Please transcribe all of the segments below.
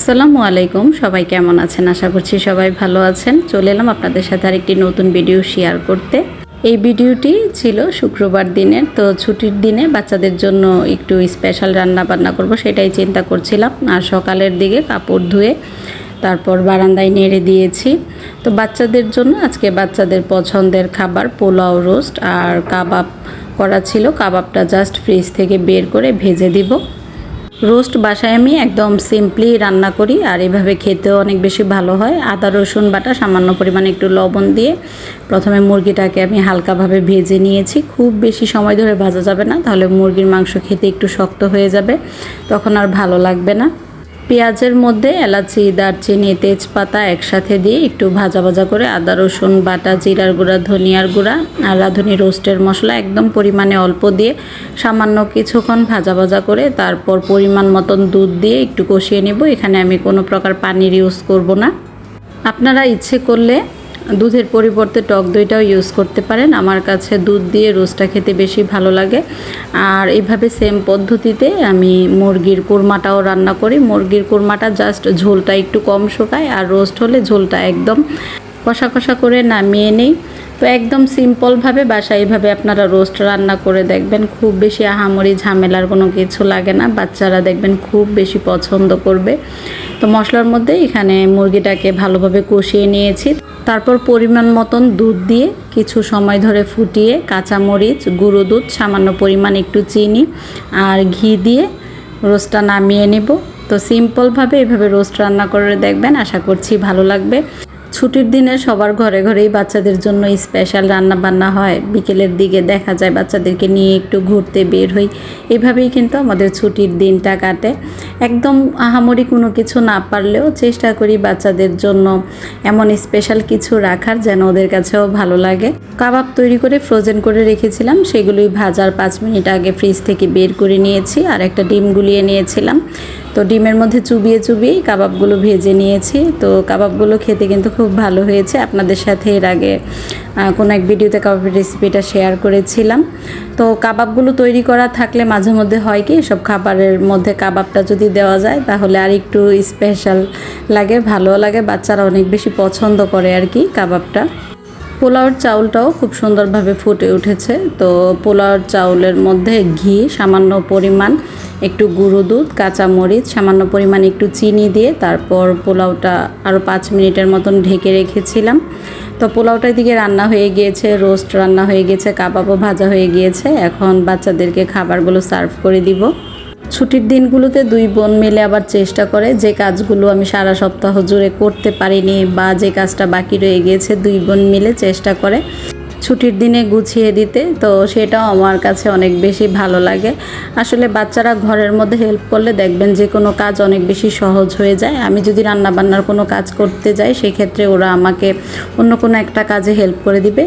আসসালামু আলাইকুম। সবাই কেমন আছেন? আশা করছি সবাই ভালো আছেন। চলে এলাম আপনাদের সাথে আরেকটি নতুন ভিডিও শেয়ার করতে। এই ভিডিওটি ছিল শুক্রবার দিনের, তো ছুটির দিনে বাচ্চাদের জন্য একটু স্পেশাল রান্না বান্না করব সেটাই চিন্তা করছিলাম। আর সকালের দিকে কাপড় ধুয়ে তারপর বারান্দায় নেড়ে দিয়েছি। তো বাচ্চাদের জন্য আজকে বাচ্চাদের পছন্দের খাবার পোলাও রোস্ট আর কাবাব করা ছিল। কাবাবটা জাস্ট ফ্রিজ থেকে বের করে ভেজে দিব। রোস্ট বাসায় আমি একদম সিম্পলি রান্না করি, আর এভাবে খেতেও অনেক বেশি ভালো হয়। আদা, রসুন বাটা, সামান্য পরিমাণে একটু লবণ দিয়ে প্রথমে মুরগিটাকে আমি হালকাভাবে ভেজে নিয়েছি। খুব বেশি সময় ধরে ভাজা যাবে না, তাহলে মুরগির মাংস খেতে একটু শক্ত হয়ে যাবে, তখন আর ভালো লাগবে না। পেঁয়াজের মধ্যে এলাচি, দারচিনি, তেজপাতা একসাথে দিয়ে একটু ভাজা ভাজা করে আদা, রসুন, বাটা, জিরার গুঁড়া, ধনিয়ার গুঁড়া আর রাঁধুনি রোস্টের মশলা একদম পরিমাণে অল্প দিয়ে সামান্য কিছুক্ষণ ভাজা ভাজা করে তারপর পরিমাণ মতন দুধ দিয়ে একটু কষিয়ে নেব। এখানে আমি কোনো প্রকার পানির ইউজ করব না। আপনারা ইচ্ছে করলে দুধের পরিবর্তে টক দইটাও ইউজ করতে পারেন। আমার কাছে দুধ দিয়ে রোস্টটা খেতে বেশি ভালো লাগে। আর এইভাবে সেম পদ্ধতিতে আমি মুরগির কোরমাটাও রান্না করি। মুরগির কোরমাটা জাস্ট ঝোলটা একটু কম শুকায় আর রোস্ট হলে ঝোলটা একদম কষা কষা করে নামিয়ে নেই। তো একদম সিম্পলভাবে বাসায় এইভাবে আপনারা রোস্ট রান্না করে দেখবেন। খুব বেশি আহামরি ঝামেলার কোনো কিছু লাগে না। বাচ্চারা দেখবেন খুব বেশি পছন্দ করবে। তো মশলার মধ্যে এখানে মুরগিটাকে ভালোভাবে কষিয়ে নিয়েছি। তারপর পরিমাণ মতন দুধ দিয়ে কিছু সময় ধরে ফুটিয়ে কাঁচামরিচ, গুঁড়ো দুধ, সামান্য পরিমাণ একটু চিনি আর ঘি দিয়ে রোস্টটা নামিয়ে নেব। তো সিম্পলভাবে এভাবে রোস্ট রান্না করে দেখবেন, আশা করছি ভালো লাগবে। ছুটির দিনে সবার ঘরে ঘরেই বাচ্চাদের জন্য স্পেশাল রান্না বান্না হয়। বিকেলের দিকে দেখা যায় বাচ্চাদেরকে নিয়ে একটু ঘুরতে বের হই। এভাবেই কিন্তু আমাদের ছুটির দিনটা কাটে। একদম আহামরি কোনো কিছু না পারলেও চেষ্টা করি বাচ্চাদের জন্য এমন স্পেশাল কিছু রাখার যেন ওদের কাছেও ভালো লাগে। কাবাব তৈরি করে ফ্রোজেন করে রেখেছিলাম। সেগুলোই ভাজার পাঁচ মিনিট আগে ফ্রিজ থেকে বের করে নিয়েছি আর একটা ডিম গুলিয়ে নিয়েছিলাম। তো ডিমের মধ্যে চুবিয়ে চুবিয়েই কাবাবগুলো ভেজে নিয়েছি। তো কাবাবগুলো খেতে কিন্তু খুব ভালো হয়েছে। আপনাদের সাথে এর আগে কোনো এক ভিডিওতে কাবাবের রেসিপিটা শেয়ার করেছিলাম। তো কাবাবগুলো তৈরি করা থাকলে মাঝে মধ্যে হয় কি সব খাবারের মধ্যে কাবাবটা যদি দেওয়া যায়, তাহলে আর একটু স্পেশাল লাগে ভালো লাগে, বাচ্চারা অনেক বেশি পছন্দ করে আর কি কাবাবটা। পোলাওর চাউলটাও খুব সুন্দরভাবে ফুটে উঠেছে। তো পোলাওর চাউলের মধ্যে ঘি, সামান্য পরিমাণ একটু গুঁড়ো দুধ, কাঁচামরিচ, সামান্য পরিমাণ একটু চিনি দিয়ে তারপর পোলাওটা আরও পাঁচ মিনিটের মতন ঢেকে রেখেছিলাম। তো পোলাওটা দিকে রান্না হয়ে গিয়েছে, রোস্ট রান্না হয়ে গিয়েছে, কাবাবও ভাজা হয়ে গিয়েছে। এখন বাচ্চাদেরকে খাবারগুলো সার্ভ করে দিব। ছুটির দিনগুলোতে দুই বোন মিলে আবার চেষ্টা করে যে কাজগুলো আমি সারা সপ্তাহ জুড়ে করতে পারিনি বা যে কাজটা বাকি রয়ে গিয়েছে দুই বোন মিলে চেষ্টা করে ছুটির দিনে গুছিয়ে দিতে। তো সেটাও আমার কাছে অনেক বেশি ভালো লাগে। আসলে বাচ্চারা ঘরের মধ্যে হেল্প করলে দেখবেন যে কোনো কাজ অনেক বেশি সহজ হয়ে যায়। আমি যদি রান্নাবান্নার কোনো কাজ করতে যাই, সেক্ষেত্রে ওরা আমাকে অন্য কোনো একটা কাজে হেল্প করে দিবে।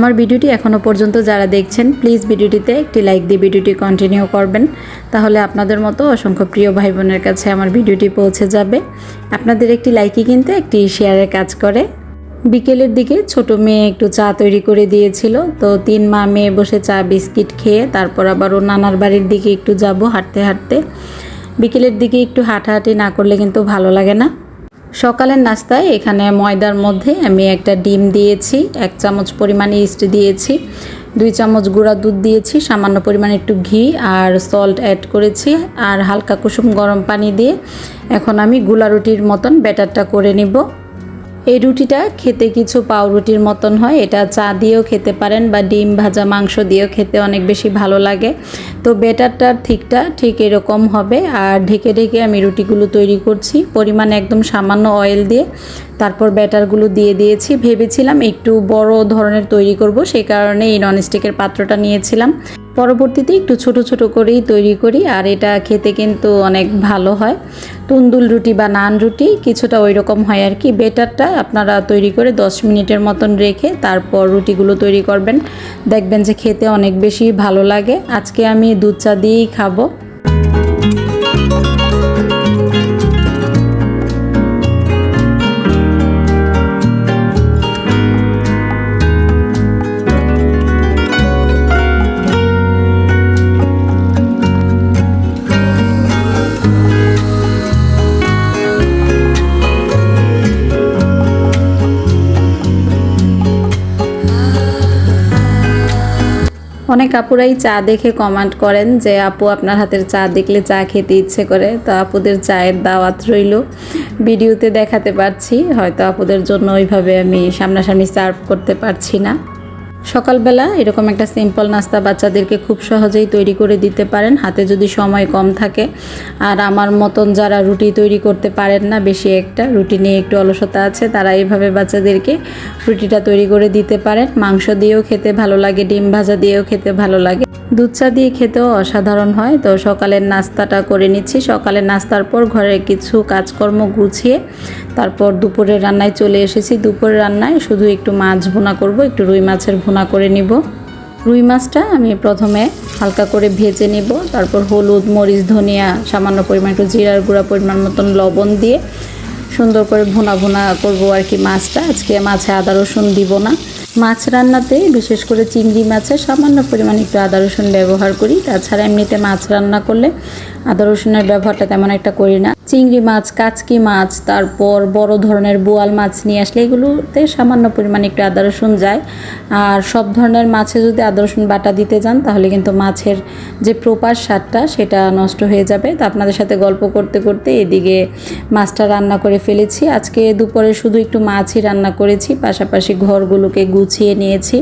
আমার ভিডিওটি এখনও পর্যন্ত যারা দেখছেন প্লিজ ভিডিওটিতে একটি লাইক দিয়ে ভিডিওটি কন্টিনিউ করবেন। তাহলে আপনাদের মতো অসংখ্য প্রিয় ভাই বোনের কাছে আমার ভিডিওটি পৌঁছে যাবে। আপনাদের একটি লাইকই কিন্তু একটি শেয়ারের কাজ করে। বিকেলের দিকে ছোট মেয়ে একটু চা তৈরি করে দিয়েছিল, তো তিন মা মেয়ে বসে চা, বিস্কিট খেয়ে তারপর আবার ও নানার বাড়ির দিকে একটু যাব হাঁটতে হাঁটতে। বিকেলের দিকে একটু হাঁটাহাঁটি না করলে কিন্তু ভালো লাগে না। সকালের নাস্তায় এখানে ময়দার মধ্যে আমি একটা ডিম দিয়েছি, এক চামচ পরিমাণে ইস্ট দিয়েছি, দুই চামচ গুঁড়া দুধ দিয়েছি, সামান্য পরিমাণে একটু ঘি আর সল্ট অ্যাড করেছি আর হালকা কুসুম গরম পানি দিয়ে এখন আমি গুলা রুটির মতন ব্যাটারটা করে নিব। এই রুটিটা খেতে কিছু পাউরুটির মতন হয়। এটা চা দিয়েও খেতে পারেন বা ডিম ভাজা মাংস দিয়েও খেতে অনেক বেশি ভালো লাগে। তো বেটারটার ঠিকটা ঠিক এরকম হবে। আর ঢেকে ঢেকে আমি রুটিগুলো তৈরি করছি। পরিমাণে একদম সামান্য অয়েল দিয়ে। তারপর ব্যাটারগুলো দিয়ে দিয়েছি। ভেবেছিলাম একটু বড় ধরনের তৈরি করব। সেই কারণে এই ননস্টিকের পাত্রটা নিয়েছিলাম। পরবর্তীতে একটু ছোট ছোট করেই তৈরি করি, আর এটা খেতে কিন্তু অনেক ভালো হয়। তুন্দুল রুটি বা নান রুটি কিছুটা ওই রকম হয় আর কি। বেটারটা আপনারা তৈরি করে 10 মিনিটের মতন রেখে তারপর রুটিগুলো তৈরি করবেন। দেখবেন যে খেতে অনেক বেশি ভালো লাগে। আজকে আমি দুধ চা দিয়েই খাব। অনেক আপুরাই চা দেখে কমেন্ট করেন যে, আপু, আপনার হাতের চা দেখলে চা খেতে ইচ্ছে করে। তো আপুদের চায়ের দাওয়াত রইল। ভিডিওতে দেখাতে পারছি, হয়তো আপুদের জন্য ওইভাবে আমি সামনাসামনি সার্ভ করতে পারছি না। সকালবেলা এরকম একটা সিম্পল নাস্তা বাচ্চাদেরকে খুব সহজেই তৈরি করে দিতে পারেন। হাতে যদি সময় কম থাকে। আর আমার মতন যারা রুটি তৈরি করতে পারেন না, বেশি একটা, রুটি নিয়ে একটু অলসতা আছে, তারা এইভাবে বাচ্চাদেরকে রুটিটা তৈরি করে দিতে পারেন। মাংস দিয়েও খেতে ভালো লাগে, ডিম ভাজা দিয়েও খেতে ভালো লাগে। দুধ চা দিয়ে খেতেও অসাধারণ হয়। তো সকালের নাস্তাটা করে নিচ্ছি। সকালের নাস্তার পর ঘরে কিছু কাজকর্ম গুছিয়ে তারপর দুপুরের রান্নায় চলে এসেছি। দুপুরের রান্নায় শুধু একটু মাছ ভুনা করব, একটু রুই মাছের ভুনা করে নিব। রুই মাছটা আমি প্রথমে হালকা করে ভেজে নিব। তারপর হলুদ, মরিচ, ধনিয়া, সামান্য পরিমাণ একটু জিরার গুঁড়া, পরিমাণ মতন লবণ দিয়ে সুন্দর করে ভুনা ভুনা করব আর কি মাছটা। আজকে মাছে আদা, রসুন দিব না। মাছ রান্নাতে, বিশেষ করে চিংড়ি মাছে সামান্য পরিমাণে একটু আদা রসুন ব্যবহার করি। তাছাড়া এমনিতে মাছ রান্না করলে আদা রসুনের ব্যবহারটা তেমন একটা করি না। চিংড়ি মাছ, কাচকি মাছ, তারপর বড় ধরনের বোয়াল মাছ নিয়ে আসলে এগুলোতে সামান্য পরিমাণে একটু আদা রসুন যায়। আর সব ধরনের মাছে যদি আদা রসুন বাটা দিতে যান, তাহলে কিন্তু মাছের যে প্রপার স্বাদটা, সেটা নষ্ট হয়ে যাবে। তো আপনাদের সাথে গল্প করতে করতে এদিকে মাছটা রান্না করে ফেলেছি। আজকে দুপুরে শুধু একটু মাছই রান্না করেছি, পাশাপাশি ঘরগুলোকে গুছিয়ে নিয়েছি।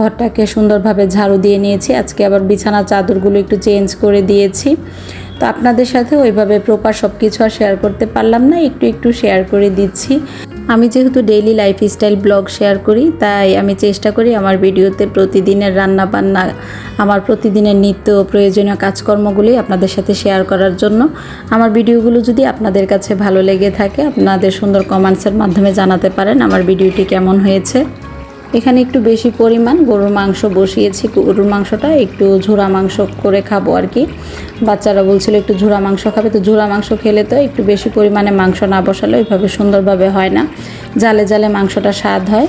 ঘরটাকে সুন্দরভাবে ঝাড়ু দিয়ে নিয়েছি। আজকে আবার বিছানা চাদরগুলো একটু চেঞ্জ করে দিয়েছি। তো আপনাদের সাথে ওইভাবে প্রপার সব কিছু আর শেয়ার করতে পারলাম না, একটু একটু শেয়ার করে দিচ্ছি। আমি যেহেতু ডেইলি লাইফস্টাইল ব্লগ শেয়ার করি, তাই আমি চেষ্টা করি আমার ভিডিওতে প্রতিদিনের রান্না বান্না আমার প্রতিদিনের নিত্য প্রয়োজনীয় কাজকর্মগুলি আপনাদের সাথে শেয়ার করার জন্য। আমার ভিডিওগুলো যদি আপনাদের কাছে ভালো লেগে থাকে, আপনাদের সুন্দর কমেন্টসের মাধ্যমে জানাতে পারেন আমার ভিডিওটি কেমন হয়েছে। এখানে একটু বেশি পরিমাণ গরুর মাংস বসিয়েছি। গরুর মাংসটা একটু ঝোড়া মাংস করে খাব আর কি। বাচ্চারা বলছিল একটু ঝোড়া মাংস খাবে, তো ঝোড়া মাংস খেলে তো একটু বেশি পরিমাণে মাংস না বসালে ওইভাবে সুন্দরভাবে হয় না। জালে জালে মাংসটা স্বাদ হয়।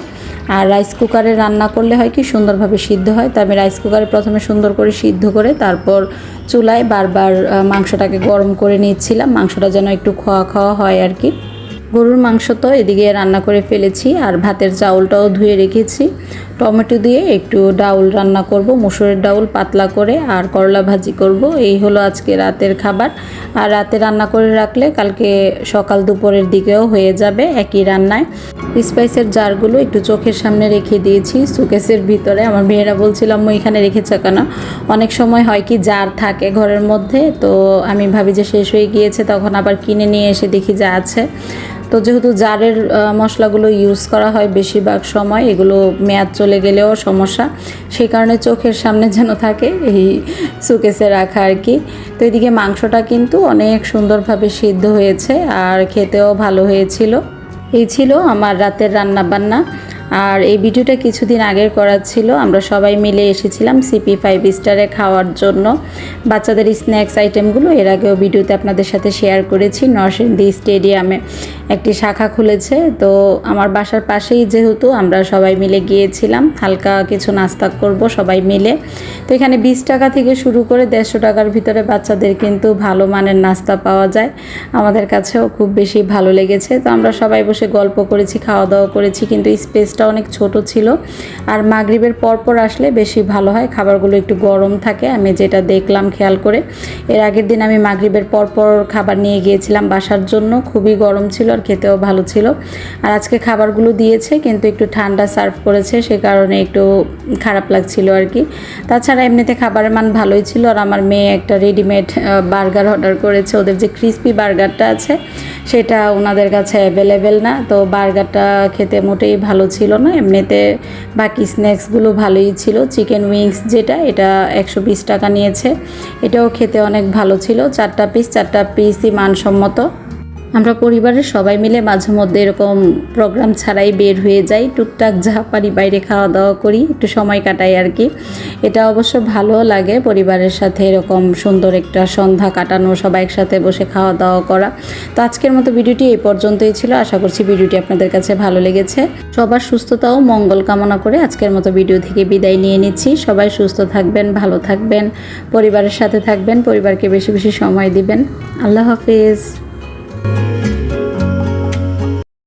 আর রাইস কুকারে রান্না করলে হয় কি সুন্দরভাবে সিদ্ধ হয়, তো আমি রাইস কুকারে প্রথমে সুন্দর করে সিদ্ধ করে তারপর চুলায় বারবার মাংসটাকে গরম করে নিচ্ছিলাম। মাংসটা যেন একটু খাওয়া খাওয়া হয় আর কি। গরুর মাংস তো এদিকে রান্না করে ফেলেছি আর ভাতের চাউলটাও ধুয়ে রেখেছি। টমেটো দিয়ে একটু ডাউল রান্না করব, মুসুরের ডাউল পাতলা করে আর করলা ভাজি করব। এই হলো আজকে রাতের খাবার। আর রাতে রান্না করে রাখলে কালকে সকাল দুপুরের দিকেও হয়ে যাবে একই রান্নায়। স্পাইসের জারগুলো একটু চোখের সামনে রেখে দিয়েছি, সুকেসের ভিতরে। আমার মেয়েরা বলছিলাম এখানে রেখেছে কেন? অনেক সময় হয় কি, জার থাকে ঘরের মধ্যে, তো আমি ভাবি যে শেষ হয়ে গিয়েছে, তখন আবার কিনে নিয়ে এসে দেখি যা আছে। তো যেহেতু জারের মশলাগুলো ইউজ করা হয় বেশিরভাগ সময়, এগুলো মেয়াদ চলে গেলেও সমস্যা। সেই কারণে চোখের সামনে যেন থাকে এই সুকেসে রাখা আর কি। তো এদিকে মাংসটা কিন্তু অনেক সুন্দরভাবে সিদ্ধ হয়েছে আর খেতেও ভালো হয়েছিল। এই ছিল আমার রাতের রান্না বান্না। আর এই ভিডিওটা কিছুদিন আগের করা ছিল। আমরা সবাই মিলে এসেছিলাম সিপি ফাইভ স্টারে খাওয়ার জন্য। বাচ্চাদের স্ন্যাক্স আইটেমগুলো এর আগেও ভিডিওতে আপনাদের সাথে শেয়ার করেছি নরসিংদী স্টেডিয়ামে একটি শাখা খুলেছে। তো আমার বাসার পাশেই যেহেতু আমরা সবাই মিলে গিয়েছিলাম, হালকা কিছু নাস্তা করব সবাই মিলে। তো এখানে বিশ টাকা থেকে শুরু করে দেড়শো টাকার ভিতরে বাচ্চাদের কিন্তু ভালো মানের নাস্তা পাওয়া যায়। আমাদের কাছেও খুব বেশি ভালো লেগেছে। তো আমরা সবাই বসে গল্প করেছি খাওয়া দাওয়া করেছি, কিন্তু স্পেসটা অনেক ছোট ছিল। আর মাগরিবের পরপর আসলে বেশি ভালো হয়, খাবারগুলো একটু গরম থাকে, আমি যেটা দেখলাম খেয়াল করে। এর আগের দিন আমি মাগরিবের পরপর খাবার নিয়ে গিয়েছিলাম বাসার জন্য, খুবই গরম ছিল আর খেতেও ভালো ছিল। আর আজকে খাবারগুলো দিয়েছে, কিন্তু একটু ঠান্ডা সার্ভ করেছে, সে কারণে একটু খারাপ লাগছিল আর কি। তাছাড়া এমনিতে খাবারের মান ভালোই ছিল, আর আমার মেয়ে একটা রেডিমেড বার্গার অর্ডার করেছে। ওদের যে ক্রিস্পি বার্গারটা আছে, সেটা ওনাদের কাছে অ্যাভেলেবেল না, তো বার্গারটা খেতে মোটেই ভালো ছিল না। এমনিতে বাকি স্ন্যাক্সগুলো ভালোই ছিল। চিকেন উইংস যেটা, এটা একশো বিশ টাকা নিয়েছে। এটাও খেতে অনেক ভালো ছিল। চারটা পিস চারটা পিসই মানসম্মত। আমরা পরিবারের সবাই মিলে মাঝে মধ্যে এরকম প্রোগ্রাম ছাড়াই বের হয়ে যাই, টুকটাক যা পারি বাইরে খাওয়া দাওয়া করি, একটু সময় কাটাই আর কি। এটা অবশ্য ভালো লাগে পরিবারের সাথে এরকম সুন্দর একটা সন্ধ্যা কাটানো, সবাই একসাথে বসে খাওয়া দাওয়া করা। তো আজকের মতো ভিডিওটি এই পর্যন্তই ছিল। আশা করছি ভিডিওটি আপনাদের কাছে ভালো লেগেছে। সবার সুস্থতা ও মঙ্গল কামনা করে আজকের মতো ভিডিও থেকে বিদায় নিয়ে নিচ্ছি। সবাই সুস্থ থাকবেন, ভালো থাকবেন, পরিবারের সাথে থাকবেন, পরিবারকে বেশি বেশি সময় দিবেন। আল্লাহ হাফিজ। Thank you.